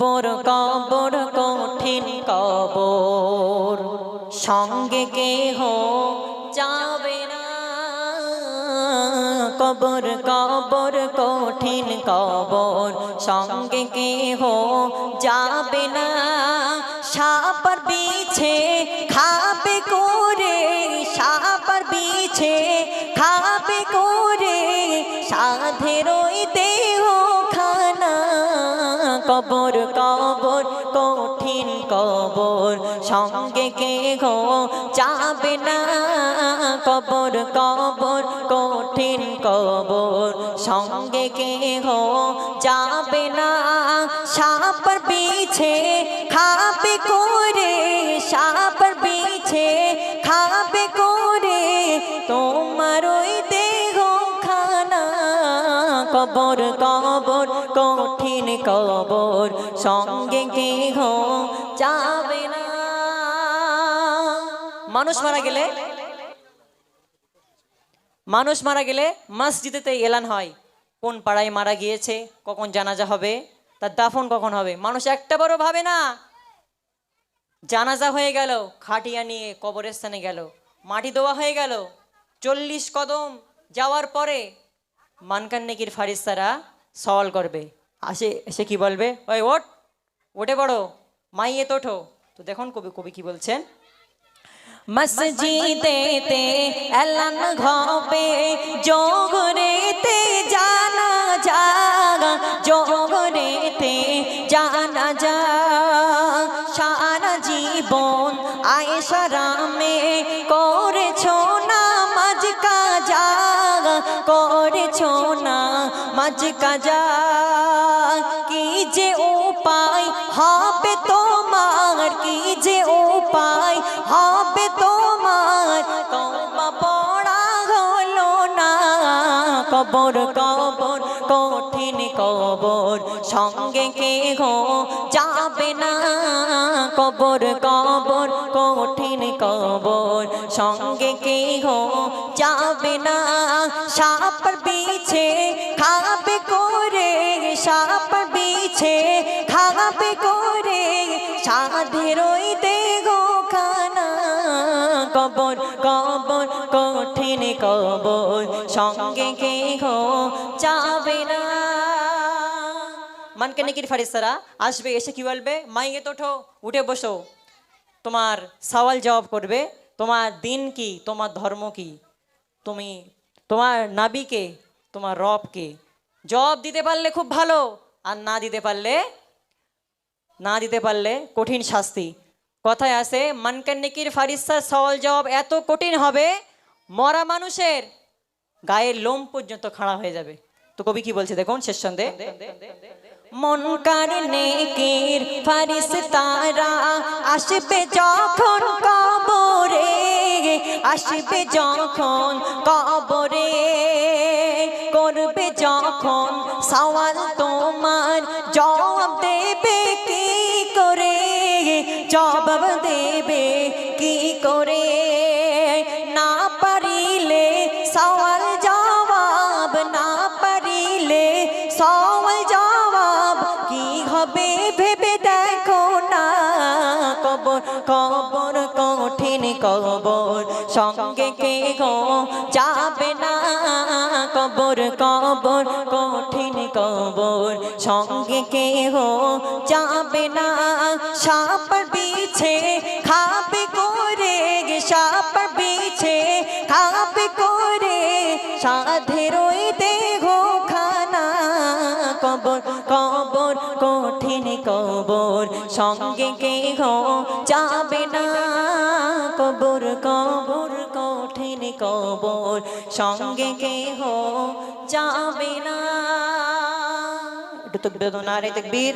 কবর কবর কঠিন কবর। সঙ্গে কেহ যাবে না। কবর কবর কঠিন কবর। সঙ্গে কেহ যাবে না। সাপার বিছে খাবে করে, সাপার বিছে খাবে করে। দেহ খানা কবর কবর, কঠিন কবর। সঙ্গে কে গো যাবে না? কবর কবর, কঠিন কবর। সঙ্গে কে গো যাবে না? সাপর বিছে খাবে করে, সাপর পিছে খাবে করে। তোমার ওই দেহ খানা কবর কবর, কঠিন কবর সঙ্গে কেহ যাবে না। মানুষ মারা গেলে, মানুষ মারা গেলে মসজিদেতে এলান হয়। কোন পাড়ায় মারা গিয়েছে, কখন জানাজা হবে, তার দাফন কখন হবে, মানুষ একটা বড় ভাবে না। জানাজা হয়ে গেল, খাটিয়া নিয়ে কবরস্থানে গেল, মাটি দেওয়া হয়ে গেল, চল্লিশ কদম যাওয়ার পরে মানকান্নেকির ফারিস্তারা সওয়াল করবে। আসে, এসে কি বলবে? ওই ওঠ, ওঠে পড়ো মাইয়ে তোঠো তো দেখুন কবি কবি কি বলছেন? মসজিদেতে এলান ঘবে জোগরেতে জানা জাগা, জোগরেতে জানা যা সারা জীবন আয়েশা রামে করেছ না মাঝ কাজা করেছ না মাঝ কাজা কি যে উপায় হবে তোমার কি যে উপায় কবর কবর, কঠিন কবর। সঙ্গে কে গো যাবে না? কবর কবর, কঠিন কবর। সঙ্গে কে গো যাবে না? সাপর বিছে খাবে করে সাপর বিছে খাবে করে। সাধের ওই দেহ খানা। কবর কবর কঠিন কবর সঙ্গে কে গো যাবে না। মানকে নাকির ফারিস্তারা আসবে, এসে কি বলবে? মাইয়ে তোঠো উঠে বসো। তোমার সওয়াল জবাব করবে, তোমার দিন কি, তোমার ধর্ম কি? তুমি, তোমার নাবিকে তোমার রবকে জবাব দিতে পারলে খুব ভালো, আর না দিতে পারলে, না দিতে পারলে কঠিন শাস্তি। কথায় আছে মানকান্নিকির ফারিস্তার সওয়াল জবাব এত কঠিন হবে মরা মানুষের গায়ের লোম পর্যন্ত খাড়া হয়ে যাবে। তো কবি কি বলছে দেখুন, শেষ সন্ধে মন কার নেকির ফারিস তারা আসবে যখন কবরে, আসবে যখন কবরে, করবে যখন সওয়াল তোমার, জবাব দেবে কি করে? জবাব দেবে কি করে? না হবে ভেবে দেখো না, কবর কবর, কঠিন কবর। সঙ্গে কে গো যাবে না, কবর কবর, কঠিন কবর। সঙ্গে কে গো যাবে না সাপর বিছে খাবে করে, সাপ বিছে খাবে করে সাধের কবর, কঠিন কবর। সঙ্গে কে ঘো যাবে না। কবর কবর, কঠিন কবর। সঙ্গে কে হো যাবে না। একটু তো বেদনা রে তকবীর।